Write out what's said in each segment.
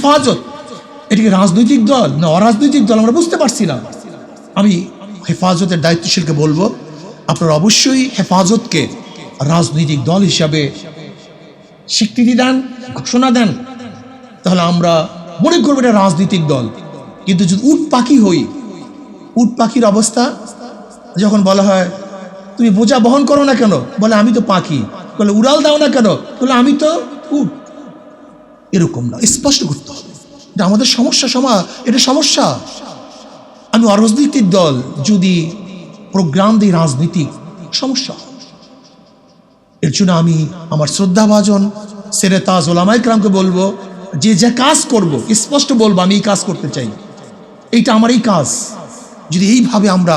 হেফাজত। এটি রাজনৈতিক দল? না, অরাজনৈতিক দল, আমরা বুঝতে পারছি না। আমি হেফাজতের দায়িত্বশীলকে বলব, আপনারা অবশ্যই হেফাজতকে রাজনৈতিক দল হিসাবে স্বীকৃতি দেন, ঘোষণা দেন। তাহলে আমরা মনে করব এটা রাজনৈতিক দল। কিন্তু যদি উট পাখি হই, উট পাখির অবস্থা, যখন বলা হয়, তুমি বোঝা বহন করো না কেন? বলে, আমি তো পাখি। বলে, উড়াল দাও না কেন? বলে, আমি তো উট। এরকম না, স্পষ্ট করতে হবে। এটা আমাদের সমস্যা, সমা, এটা সমস্যা। আমি অরাজনৈতিক দল যদি প্রোগ্রাম দিই রাজনীতিক সমস্যা। এর জন্য আমি আমার শ্রদ্ধাভাজন সেরে তাজ ওলামাইকরামকে বলব, যে যে কাজ করব, স্পষ্ট বলব, আমি এই কাজ করতে চাই। এইটা আমার এই কাজ। যদি এইভাবে আমরা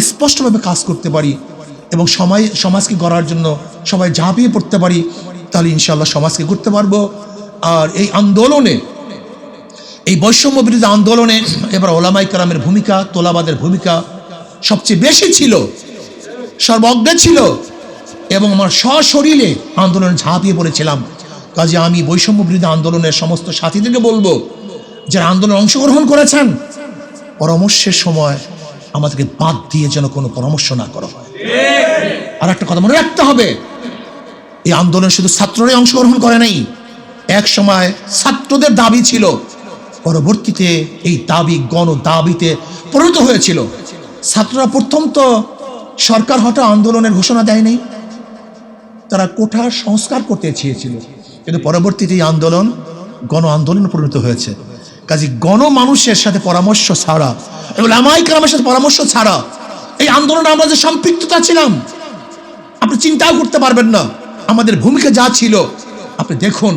স্পষ্টভাবে কাজ করতে পারি এবং সময়, সমাজকে গড়ার জন্য সবাই ঝাঁপিয়ে পড়তে পারি, তাহলে ইনশাল্লাহ সমাজকে করতে পারব। আর এই আন্দোলনে, এই বৈষম্য বিরোধী আন্দোলনে এবার ওলামাই কালামের ভূমিকা, তোলাবাদের ভূমিকা সবচেয়ে বেশি ছিল সর্বজ্ঞ ছিল এবং আমার সশরীরে আন্দোলনে ঝাঁপিয়ে পড়েছিলাম। কাজে আমি বৈষম্য বিরোধী আন্দোলনের সমস্ত সাথীদেরকে বলব, যারা আন্দোলনে অংশগ্রহণ করেছেন, পরামর্শের সময় আমাদেরকে বাদ দিয়ে যেন কোনো পরামর্শ না করা হয়। আর একটা কথা মনে রাখতে হবে, এই আন্দোলনে শুধু ছাত্ররাই অংশগ্রহণ করে নাই এক সময় ছাত্রদের দাবি ছিল, পরবর্তীতে এই দাবি গণ দাবিতে পরিণত হয়েছিল। ছাত্ররা প্রথম তো সরকার হঠাৎ আন্দোলনের ঘোষণা দেয়নি, তারা কোঠা সংস্কার করতে চেয়েছিল, কিন্তু পরবর্তীতে এই আন্দোলন গণ আন্দোলনে পরিণত হয়েছে। কাজে গণ মানুষের সাথে পরামর্শ ছাড়া এবং আমাই কালামের সাথে পরামর্শ ছাড়া এই আন্দোলনে আমরা যে সম্পৃক্ততা ছিলাম, আপনি চিন্তাও করতে পারবেন না। আমাদের ভূমিকা যা ছিল, আপনি দেখুন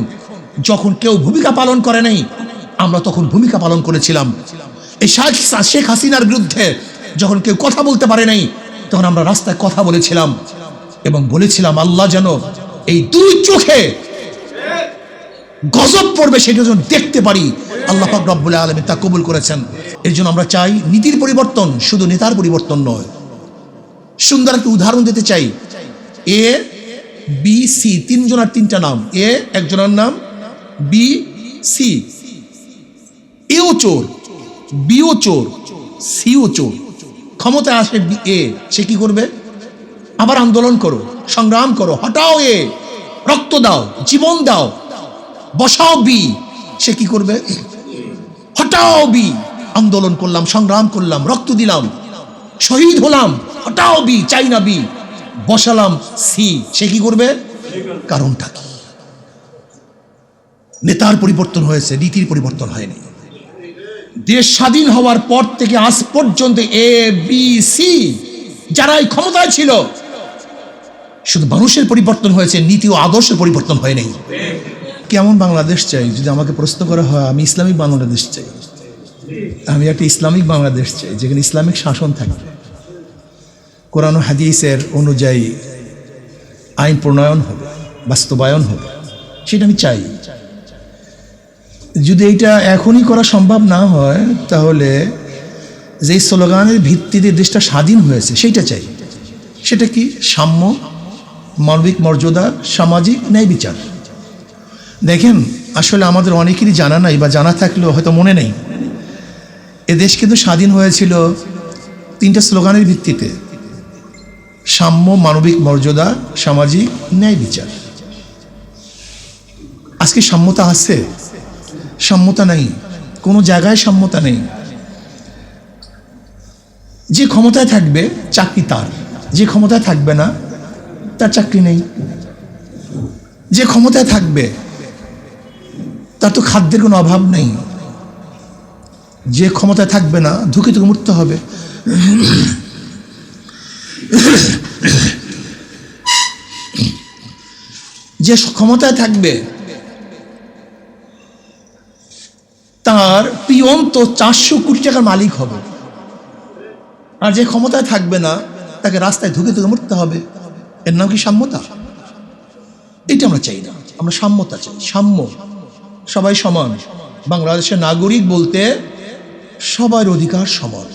যখন কেউ ভূমিকা পালন করে নাই, আমরা তখন ভূমিকা পালন করেছিলাম। এই শেখ হাসিনার বিরুদ্ধে যখন কেউ কথা বলতে পারে নাই, তখন আমরা রাস্তায় কথা বলেছিলাম এবং বলেছিলাম, আল্লাহ যেন এই দুই চোখে গজব পড়বে, সেটা যেন দেখতে পারি। আল্লাহ পাক রব্বুল আলমী তা কবুল করেছেন। এর জন্য আমরা চাই নীতির পরিবর্তন, শুধু নেতার পরিবর্তন নয়। সুন্দর একটা উদাহরণ দিতে চাই। এ, বি, সি তিনজনের তিনটা নাম। এ, একজনের নাম বি সি এও চোর বিও চোর সিও চোর। ক্ষমতায় আসে এ সে কি করবে? আবার আন্দোলন করো, সংগ্রাম করো, হটাও এ। রক্ত দাও, জীবন দাও। বসাও বি সে কি করবে? হটাও বি আন্দোলন করলাম, সংগ্রাম করলাম, রক্ত দিলাম, শহীদ হলাম, হটাও বি চাই না বি বসালাম সি সে কি করবে? কারণটা কি? নেতার পরিবর্তন হয়েছে, নীতির পরিবর্তন হয়নি। দেশ স্বাধীন হওয়ার পর থেকে আজ পর্যন্ত এ বি সি যারা এই ক্ষমতায় ছিল, শুধু মানুষের পরিবর্তন হয়েছে, নীতি ও আদর্শের পরিবর্তন হয় নাই কেমন বাংলাদেশ চাই? যদি আমাকে প্রশ্ন করা হয়, আমি ইসলামিক বাংলাদেশ চাই। আমি একটা ইসলামিক বাংলাদেশ চাই, যেখানে ইসলামিক শাসন থাকবে। কোরআন হাদিসের অনুযায়ী আইন প্রণয়ন হবে, বাস্তবায়ন হবে, সেটা আমি চাই। যদি এটা এখনই করা সম্ভব না হয়, তাহলে যেই স্লোগানের ভিত্তিতে দেশটা স্বাধীন হয়েছে, সেইটা চাই। সেটা কি সাম্য, মানবিক মর্যাদা, সামাজিক ন্যায় বিচার? দেখেন, আসলে আমাদের অনেকেরই জানা নাই বা জানা থাকলেও হয়তো মনে নেই। এ দেশ কিন্তু স্বাধীন হয়েছিল তিনটা স্লোগানের ভিত্তিতে। সাম্য, মানবিক মর্যাদা, সামাজিক ন্যায় বিচার। আজকে সাম্যতা আছে? সাম্যতা নেই, কোনো জায়গায় সাম্যতা নেই। যে ক্ষমতায় থাকবে, চাকরি তার। যে ক্ষমতায় থাকবে না, তার চাকরি নেই। যে ক্ষমতায় থাকবে, তার তো খাদ্যের কোনো অভাব নেই। যে ক্ষমতায় থাকবে না, ধুকে ধুকে মরতে হবে। যে ক্ষমতায় থাকবে তার পিয়ন তো চারশো কোটি টাকার মালিক হবে। আর যে ক্ষমতায় থাকবে না, তাকে রাস্তায় ধুকে ধুকে মরতে হবে। এর নাম কি সাম্যতা? এটা আমরা চাই না। আমরা সাম্যতা চাই। সাম্য। সবাই সমান। বাংলাদেশের নাগরিক বলতে সবার অধিকার সমান।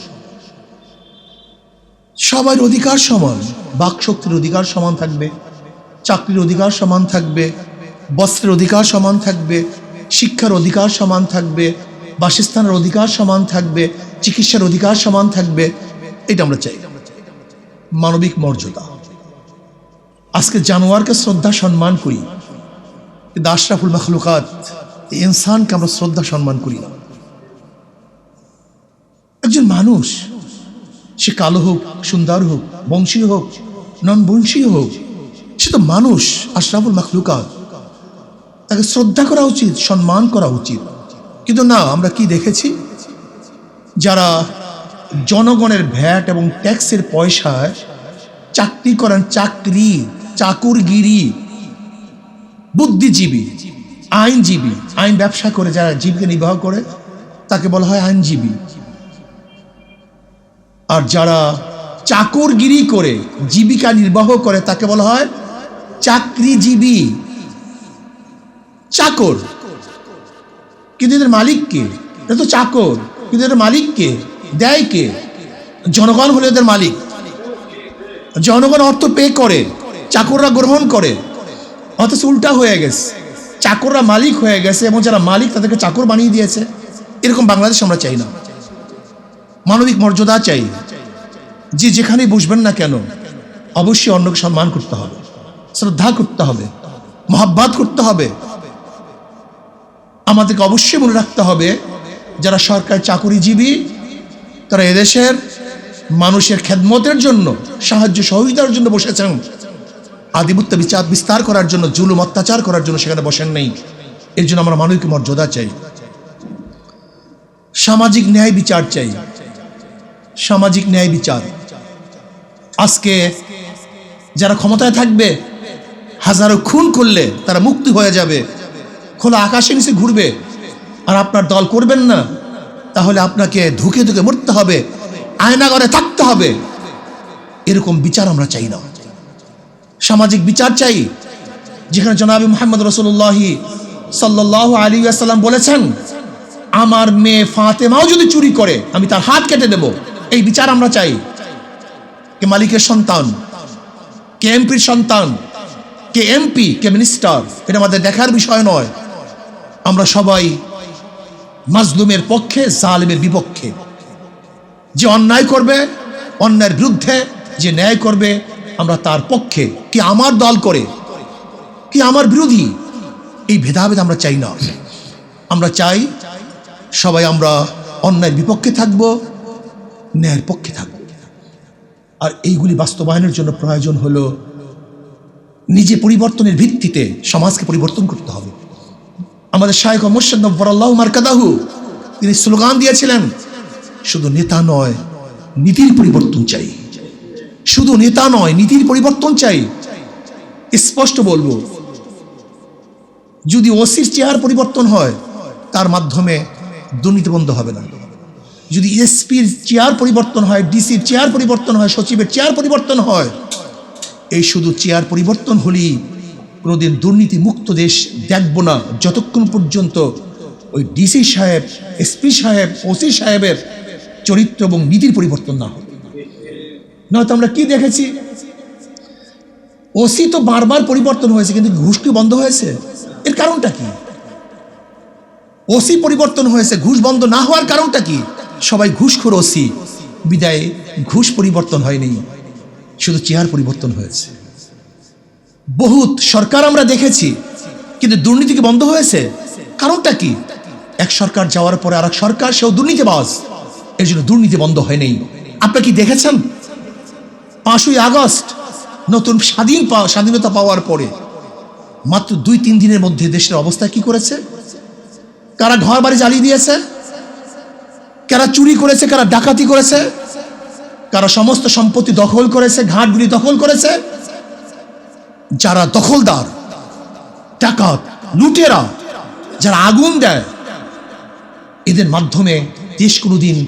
সবার অধিকার সমান। বাকশক্তির অধিকার সমান থাকবে। চাকরির অধিকার সমান থাকবে। বস্ত্রের অধিকার সমান থাকবে। শিক্ষার অধিকার সমান থাকবে, বাসস্থানের অধিকার সমান থাকবে, চিকিৎসার অধিকার সমান থাকবে, এটা আমরা চাই। মানবিক মর্যাদা। আজকে জানোয়ারকে শ্রদ্ধা, সম্মান করি। কিন্তু আশরাফুল মখলুকাত ইনসানকে আমরা শ্রদ্ধা, সম্মান করি না। একজন মানুষ, সে কালো হোক, সুন্দর হোক, বংশীয় হোক নন বংশীয় হোক, সে তো মানুষ, আশরাফুল মখলুকাত। তাকে শ্রদ্ধা করা উচিত, সম্মান করা উচিত। কিন্তু না, আমরা কি দেখেছি? যারা জনগণের ভ্যাট এবং ট্যাক্সের পয়সায় চাকরি করেন চাকরি, চাকুরগিরি, বুদ্ধিজীবী, আইনজীবী, আইন ব্যবসা করে যারা জীবিকা নির্বাহ করে, তাকে বলা হয় আইনজীবী। আর যারা চাকরগিরি করে, জীবিকা নির্বাহ করে, তাকে বলা হয় চাকরিজীবী। চাকর। কিন্তু এদের মালিক কে? এটা তো চাকর। কিন্তু এদের মালিক কে? দেয় কে? জনগণ হলে এদের মালিক। জনগণ অর্থ পে করে। চাকররা গ্রহণ করে। অথচ উল্টা হয়ে গেছে। চাকররা মালিক হয়ে গেছে এবং যারা মালিক তাদেরকে চাকর বানিয়ে দিয়েছে। এরকম বাংলাদেশ আমরা চাই না। মানবিক মর্যাদা চাই। যে যেখানেই বসবেন না কেন, অবশ্যই অন্যকে সম্মান করতে হবে। শ্রদ্ধা করতে হবে। মহাব্বাত করতে হবে। আমাদেরকে অবশ্যই মনে রাখতে হবে, যারা সরকার চাকুরিজীবী, তারা এদেশের মানুষের খেদমতের জন্য, সাহায্য সহযোগিতার জন্য বসেছেন। আধিপত্য বিচার বিস্তার করার জন্য, জুলুম অত্যাচার করার জন্য সেখানে বসেন নেই। এর জন্য আমরা মানবিক মর্যাদা চাই। সামাজিক ন্যায় বিচার চাই। সামাজিক ন্যায় বিচার। আজকে যারা ক্ষমতায় থাকবে, হাজারো খুন করলে তারা মুক্তি হয়ে যাবে। খোলা আকাশে নিচে ঘুরবে আর আপনার দল করবেন না, তাহলে আপনাকে ধুকে ধুকে মরতে হবে আয়নাগরে থাকতে হবে। এরকম বিচার আমরা চাই না। সামাজিক বিচার চাই, যেখানে জনাবি মোহাম্মদ রসুল্লাহি সাল্লাহ আলী আসাল্লাম বলেছেন, আমার মেয়ে ফাতেমাও যদি চুরি করে, আমি তার হাত কেটে দেব। এই বিচার আমরা চাই। কে মালিকের সন্তান, কে এমপির সন্তান, কে এমপি, কে মিনিস্টার, এটা আমাদের দেখার বিষয় নয়। আমরা সবাই মাজলুমের পক্ষে, জালেমের বিপক্ষে। যে অন্যায় করবে, অন্যায়ের বিরুদ্ধে যে ন্যায় করবে, আমরা তার পক্ষে। কি আমার দল করে, কি আমার বিরোধী, এই ভেদাভেদ আমরা চাই না। আমরা চাই সবাই আমরা অন্যায়ের বিপক্ষে থাকব, ন্যায়ের পক্ষে থাকব। আর এইগুলি বাস্তবায়নের জন্য প্রয়োজন হলো নিজে পরিবর্তনের ভিত্তিতে সমাজকে পরিবর্তন করতে হবে। আমাদের শায়ক মোর্শেদ নব্বরাল্লাহ মার্কাদাহু, তিনি স্লোগান দিয়েছিলেন, শুধু নেতা নয়, নীতির পরিবর্তন চাই। শুধু নেতা নয়, নীতির পরিবর্তন চাই। স্পষ্ট বলব, যদি ওসির চেয়ার পরিবর্তন হয়, তার মাধ্যমে দুর্নীতি বন্ধ হবে না। যদি এসপির চেয়ার পরিবর্তন হয়, ডিসির চেয়ার পরিবর্তন হয়, সচিবের চেয়ার পরিবর্তন হয়, এই শুধু চেয়ার পরিবর্তন হলেই কোনোদিন দুর্নীতি মুক্ত দেশ দেখব না। যতক্ষণ পর্যন্ত ওই ডিসি সাহেব, এসপি সাহেব, ওসি সাহেবের চরিত্র এবং নীতির পরিবর্তন না হবে নয়তো আমরা কি দেখেছি? ওসি তো বারবার পরিবর্তন হয়েছে, কিন্তু ঘুষ কি বন্ধ হয়েছে? এর কারণটা কি? ওসি পরিবর্তন হয়েছে, ঘুষ বন্ধ না হওয়ার কারণটা কি? সবাই ঘুষখোর ওসি। বিদায়, ঘুষ পরিবর্তন হয়নি। শুধু চেয়ার পরিবর্তন হয়েছে। বহুত সরকার আমরা দেখেছি, কিন্তু দুর্নীতি কি বন্ধ হয়েছে? কারণটা কি? এক সরকার যাওয়ার পরে আর এক সরকার, সেও দুর্নীতিবাজ। এর জন্য দুর্নীতি বন্ধ হয়নি আপনারা কি দেখেছেন? পাঁচই আগস্ট, নতুন স্বাধীন স্বাধীনতা পাওয়ার পরে মাত্র দুই, তিন দিনের মধ্যে দেশের অবস্থা কি করেছে? কারা ঘর বাড়ি জ্বালিয়ে দিয়েছে? কারা চুরি করেছে? কারা ডাকাতি করেছে? কারা সমস্ত সম্পত্তি দখল করেছে? ঘাটগুলি দখল করেছে? যারা দখলদার, ডাকাত, লুটেরা, যারা আগুন দেয়, এদের মাধ্যমে দেশ কোনোদিন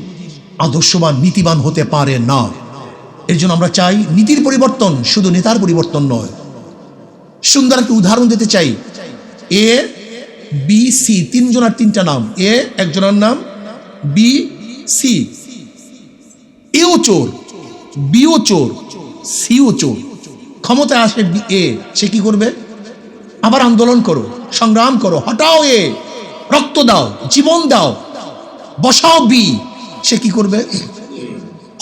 আদর্শবান, নীতিবান হতে পারে না। এর জন্য আমরা চাই নীতির পরিবর্তন, শুধু নেতার পরিবর্তন নয়। সুন্দর একটা উদাহরণ দিতে চাই। এ বি সি তিনজনের তিনটা নাম। এ, একজনের নাম। বি সি এও চোর বিও চোর সিও চোর। ক্ষমতায় আসে এ, সে কি করবে? আবার আন্দোলন করো, সংগ্রাম করো, হটাও এ, রক্ত দাও, জীবন দাও, বসাও বি, সে কি করবে?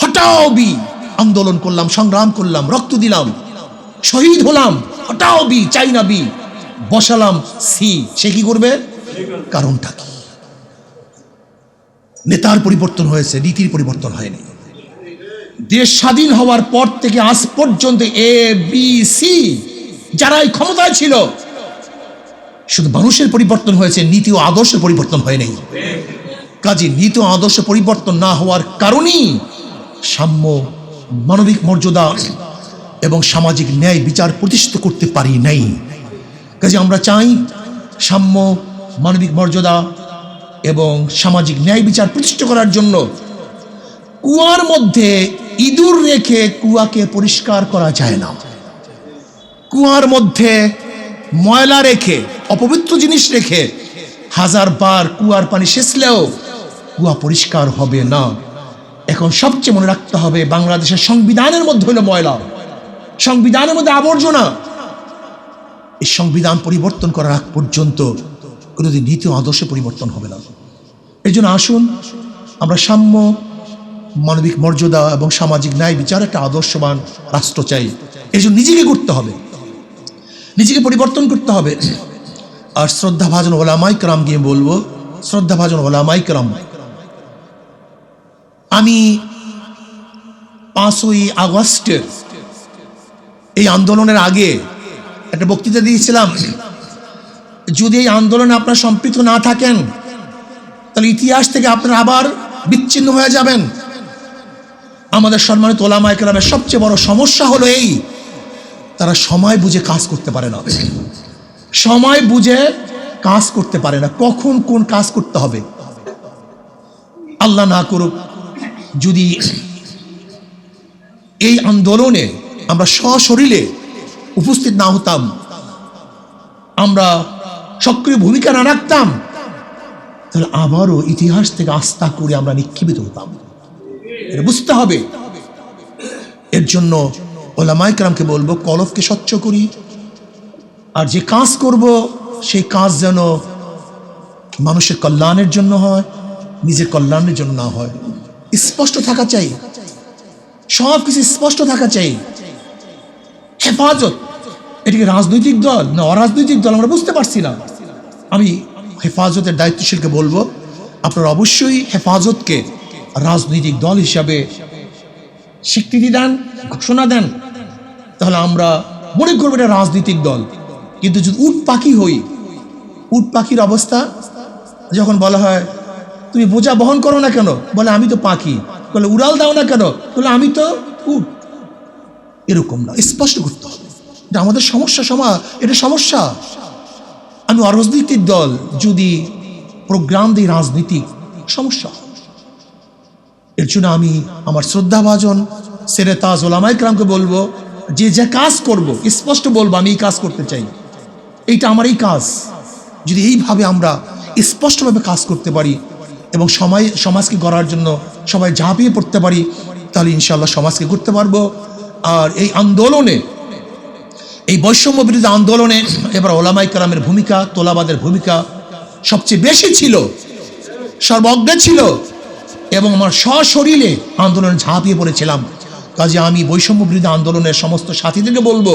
হটাও বি, আন্দোলন করলাম, সংগ্রাম করলাম, রক্ত দিলাম, শহীদ হলাম, হটাও বি, চাই না বি, বসালাম সি, সে কি করবে? কারণটা কি? নেতার পরিবর্তন হয়েছে, নীতির পরিবর্তন হয়নি। দেশ স্বাধীন হওয়ার পর থেকে আজ পর্যন্ত এ বি সি যারা এই ক্ষমতায় ছিল, শুধু মানুষের পরিবর্তন হয়েছে, নীতি ও আদর্শের পরিবর্তন হয়নি কাজে নীতি ও আদর্শ পরিবর্তন না হওয়ার কারণেই সাম্য, মানবিক মর্যাদা এবং সামাজিক ন্যায় বিচার প্রতিষ্ঠিত করতে পারি নাই। কাজে আমরা চাই সাম্য, মানবিক মর্যাদা এবং সামাজিক ন্যায় বিচার প্রতিষ্ঠা করার জন্য কুয়ার মধ্যে ইঁদুর রেখে কুয়াকে পরিষ্কার করা যায় না। কুয়ার মধ্যে ময়লা রেখে, অপবিত্র জিনিস রেখে হাজার বার কুয়ার পানি সেচলেও কুয়া পরিষ্কার হবে না। এখন সবচেয়ে মনে রাখতে হবে, বাংলাদেশের সংবিধানের মধ্যে হলো ময়লা। সংবিধানের মধ্যে আবর্জনা। এই সংবিধান পরিবর্তন করার আগ পর্যন্ত কোনোদিন নীতি আদর্শে পরিবর্তন হবে না। এই জন্য আসুন, আমরা সাম্য মানবিক মর্যাদা এবং সামাজিক ন্যায় বিচার একটা আদর্শবান রাষ্ট্র চাই। এই জন্য নিজেকে করতে হবে। নিজেকে পরিবর্তন করতে হবে। আর শ্রদ্ধা ভাজন ওলামাই ক্রাম গিয়ে বলব শ্রদ্ধা ভাজন ওলামাই ক্রাম, আমি পাঁচই আগস্টের এই আন্দোলনের আগে একটা বক্তৃতা দিয়েছিলাম। যদি এই আন্দোলনে আপনারা সম্পৃক্ত না থাকেন, তাহলে ইতিহাস থেকে আপনারা আবার বিচ্ছিন্ন হয়ে যাবেন। আমাদের সম্মানিত ওলামা একরামের সবচেয়ে বড় সমস্যা হলো এই, তারা সময় বুঝে কাজ করতে পারে না। সময় বুঝে কাজ করতে পারে না। কখন কোন কাজ করতে হবে? আল্লাহ না করুক, যদি এই আন্দোলনে আমরা সশরীরে উপস্থিত না হতাম, আমরা সক্রিয় ভূমিকা না রাখতাম, তাহলে আবারও ইতিহাস থেকে আস্থা করে আমরা নিক্ষিপ্ত হতাম। এটা বুঝতে হবে। এর জন্য ওলামাইকরামকে বলব কলফকে স্বচ্ছ করি। আর যে কাজ করব, সেই কাজ যেন মানুষের কল্যাণের জন্য হয়, নিজের কল্যাণের জন্য না হয়। স্পষ্ট থাকা চাই। সব কিছু স্পষ্ট থাকা চাই। হেফাজত। এটিকে রাজনৈতিক দল? না, অরাজনৈতিক দল, আমরা বুঝতে পারছি না। আমি হেফাজতের দায়িত্বশীলকে বলব, আপনারা অবশ্যই হেফাজতকে রাজনৈতিক দল হিসাবে স্বীকৃতি দেন, ঘোষণা দেন, তাহলে আমরা মনে করব এটা রাজনৈতিক দল। কিন্তু যদি উট পাখি হই, উট পাখির অবস্থা, যখন বলা হয়, তুমি বোঝা বহন করো না কেন? বলে, আমি তো পাখি। বলে, উড়াল দাও না কেন? বলে, আমি তো উট। এরকম না, স্পষ্ট করতে হবে। আমাদের সমস্যা সমা এটা সমস্যা। আমি অরাজনৈতিক দল, যদি প্রোগ্রাম দিই রাজনীতিক, সমস্যা এর জন্য আমি আমার শ্রদ্ধাভাজন সেরে তাজ ওলামাই ক্রামকে বলব, যে যে কাজ করব, স্পষ্ট বলব, আমি এই কাজ করতে চাই। এইটা আমার এই কাজ। যদি এইভাবে আমরা স্পষ্টভাবে কাজ করতে পারি এবং সময়, সমাজকে গড়ার জন্য সবাই ঝাঁপিয়ে পড়তে পারি, তাহলে ইনশাল্লাহ সমাজকে করতে পারব। আর এই আন্দোলনে, এই বৈষম্য বিরোধী আন্দোলনে এবার ওলামাই কালামের ভূমিকা, তোলাবাদের ভূমিকা সবচেয়ে বেশি ছিল সর্বজ্ঞ ছিল। এবং আমার সশরীরে আন্দোলনে ঝাঁপিয়ে পড়েছিলাম। কাজে আমি বৈষম্য বিরোধী আন্দোলনের সমস্ত সাথীদেরকে বলব,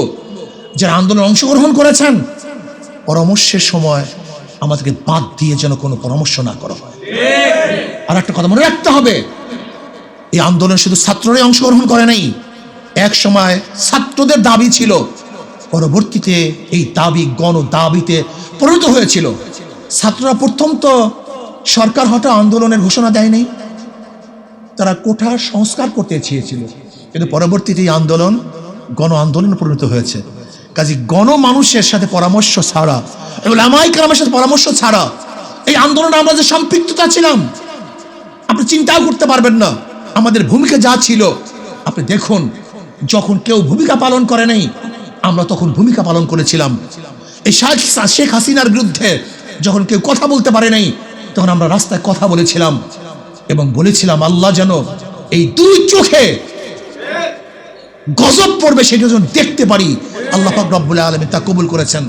যারা আন্দোলনে অংশগ্রহণ করেছেন, পরামর্শের সময় আমাদেরকে বাদ দিয়ে যেন কোনো পরামর্শ না করা। হয় আর একটা কথা মনে রাখতে হবে, এই আন্দোলনে শুধু ছাত্ররাই অংশগ্রহণ করে নাই, এক সময় ছাত্রদের দাবি ছিল, পরবর্তীতে এই দাবি, গণ দাবিতে পরিণত হয়েছিল। ছাত্ররা প্রথম তো সরকার হঠাৎ আন্দোলনের ঘোষণা দেয় নাই। তারা কোঠা সংস্কার করতে চেয়েছিল। কিন্তু পরবর্তীতে এই আন্দোলন, গণ আন্দোলনে পরিণত হয়েছে। কাজে গণ মানুষের সাথে পরামর্শ ছাড়া, এবং লামাই কালামের সাথে পরামর্শ ছাড়া এই আন্দোলনে আমরা যে সম্পৃক্ততা ছিলাম, আপনি চিন্তাও করতে পারবেন না। আমাদের ভূমিকা যা ছিল, আপনি দেখুন, যখন কেউ ভূমিকা পালন করে নাই, আমরা তখন ভূমিকা পালন করেছিলাম। এই শেখ হাসিনার বিরুদ্ধে যখন কেউ কথা বলতে পারে নাই, তখন আমরা রাস্তায় কথা বলেছিলাম। এবং বলেছিলাম, আল্লাহ যেন এই দুই চোখে গজব পড়বে, সেটা যেন দেখতে পারি। আল্লাহ রব্বুল আলমী তা কবুল করেছেন।